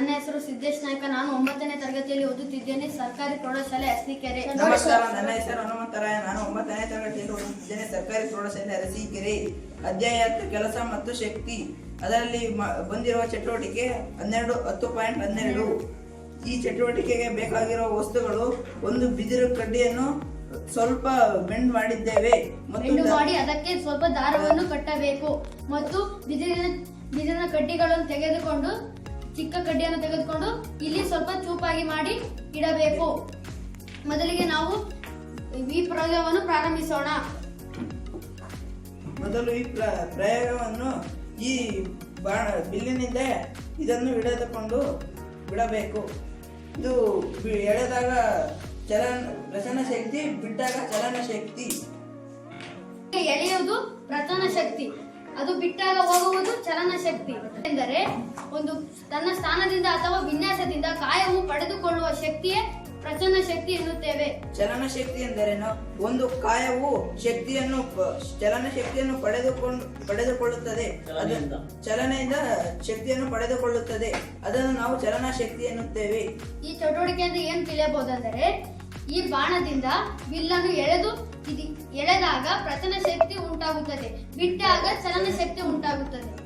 ನನ್ನ ಹೆಸರು ಸಿದ್ದೇಶ್ ನಾಯ್ಕ ನಾನು ಒಂಬತ್ತನೇ ತರಗತಿಯಲ್ಲಿ ಓದುತ್ತಿದ್ದೇನೆ. ಸರ್ಕಾರಿ ಪ್ರೌಢಶಾಲೆ ಅರಸೀಕೆರೆ. ನಮಸ್ಕಾರ ನನ್ನ ಹೆಸರು ಹನುಮಂತರಾಯ. ನಾನು ಒಂಬತ್ತನೇ ತರಗತಿಯಲ್ಲಿ ಓದುತ್ತಿದ್ದೇನೆ. ಸರ್ಕಾರಿ ಪ್ರೌಢಶಾಲೆ ಅರಸೀಕೆರೆ. ಅಧ್ಯಾಯ ಕೆಲಸ ಮತ್ತು ಶಕ್ತಿ. ಅದರಲ್ಲಿ ಬಂದಿರುವ ಚಟುವಟಿಕೆ ಹನ್ನೆರಡು ಹತ್ತು ಪಾಯಿಂಟ್ ಹನ್ನೆರಡು. ಈ ಚಟುವಟಿಕೆಗೆ ಬೇಕಾಗಿರುವ ವಸ್ತುಗಳು ಒಂದು ಬಿದಿರು ಕಡ್ಡಿಯನ್ನು ಸ್ವಲ್ಪ ಬೆಂಡ್ ಮಾಡಿದ್ದೇವೆ. ಮಾಡಿ ಅದಕ್ಕೆ ಸ್ವಲ್ಪ ದಾರವನ್ನು ಕಟ್ಟಬೇಕು. ಮತ್ತು ಬಿದಿರಿನ ಬಿದಿರಿನ ಕಡ್ಡಿಗಳನ್ನು ತೆಗೆದುಕೊಂಡು ಚಿಕ್ಕ ಕಡ್ಡಿಯನ್ನು ತೆಗೆದುಕೊಂಡು ಇಲ್ಲಿ ಸ್ವಲ್ಪ ಚೂಪಾಗಿ ಮಾಡಿ ಇಡಬೇಕು. ಮೊದಲಿಗೆ ನಾವು ಈ ಪ್ರಯೋಗವನ್ನು ಪ್ರಾರಂಭಿಸೋಣ. ಮೊದಲು ಈ ಪ್ರ- ಪ್ರಯೋಗವನ್ನು ಈ ಬಾಣ ಬಿಲ್ಲಿನಿಂದ ಇದನ್ನು ಹಿಡಿದುಕೊಂಡು ಬಿಡಬೇಕು. ಇದು ಎಳೆದಾಗ ಚಲನ ರಚನ ಶಕ್ತಿ ಬಿಟ್ಟಾಗ ಚಲನ ಶಕ್ತಿ. ಎಳೆಯುವುದು ಪ್ರಚನ ಶಕ್ತಿ. ಅದು ಬಿಟ್ಟಾಗ ಹೋಗುವುದು ಚಲನ ಶಕ್ತಿ ಎಂದರೆ ಒಂದು ತನ್ನ ಸ್ಥಾನದಿಂದ ಅಥವಾ ವಿನ್ಯಾಸದಿಂದ ಕಾಯವು ಪಡೆದುಕೊಳ್ಳುವ ಶಕ್ತಿಯೇ ಪ್ರಚನ ಶಕ್ತಿ ಎನ್ನುತ್ತೇವೆ. ಚಲನ ಶಕ್ತಿ ಎಂದರೇನು? ಒಂದು ಕಾಯವು ಶಕ್ತಿಯನ್ನು ಚಲನ ಶಕ್ತಿಯನ್ನು ಪಡೆದುಕೊಂಡು ಪಡೆದುಕೊಳ್ಳುತ್ತದೆ. ಚಲನೆಯಿಂದ. ಶಕ್ತಿಯನ್ನು ಪಡೆದುಕೊಳ್ಳುತ್ತದೆ. ಅದನ್ನು ನಾವು ಚಲನ ಶಕ್ತಿ ಎನ್ನುತ್ತೇವೆ. ಈ ಚಟುವಟಿಕೆಯಿಂದ ಏನ್ ತಿಳಿಯಬಹುದಂದರೆ ಈ ಬಾಣದಿಂದ ಬಿಲ್ಲನ್ನು ಎಳೆದು ಎಳೆದಾಗ ಪ್ರಚನ ಶಕ್ತಿ ಉಂಟಾಗುತ್ತದೆ. ಬಿಟ್ಟಾಗ ಚಲನಶಕ್ತಿ ಉಂಟಾಗುತ್ತದೆ.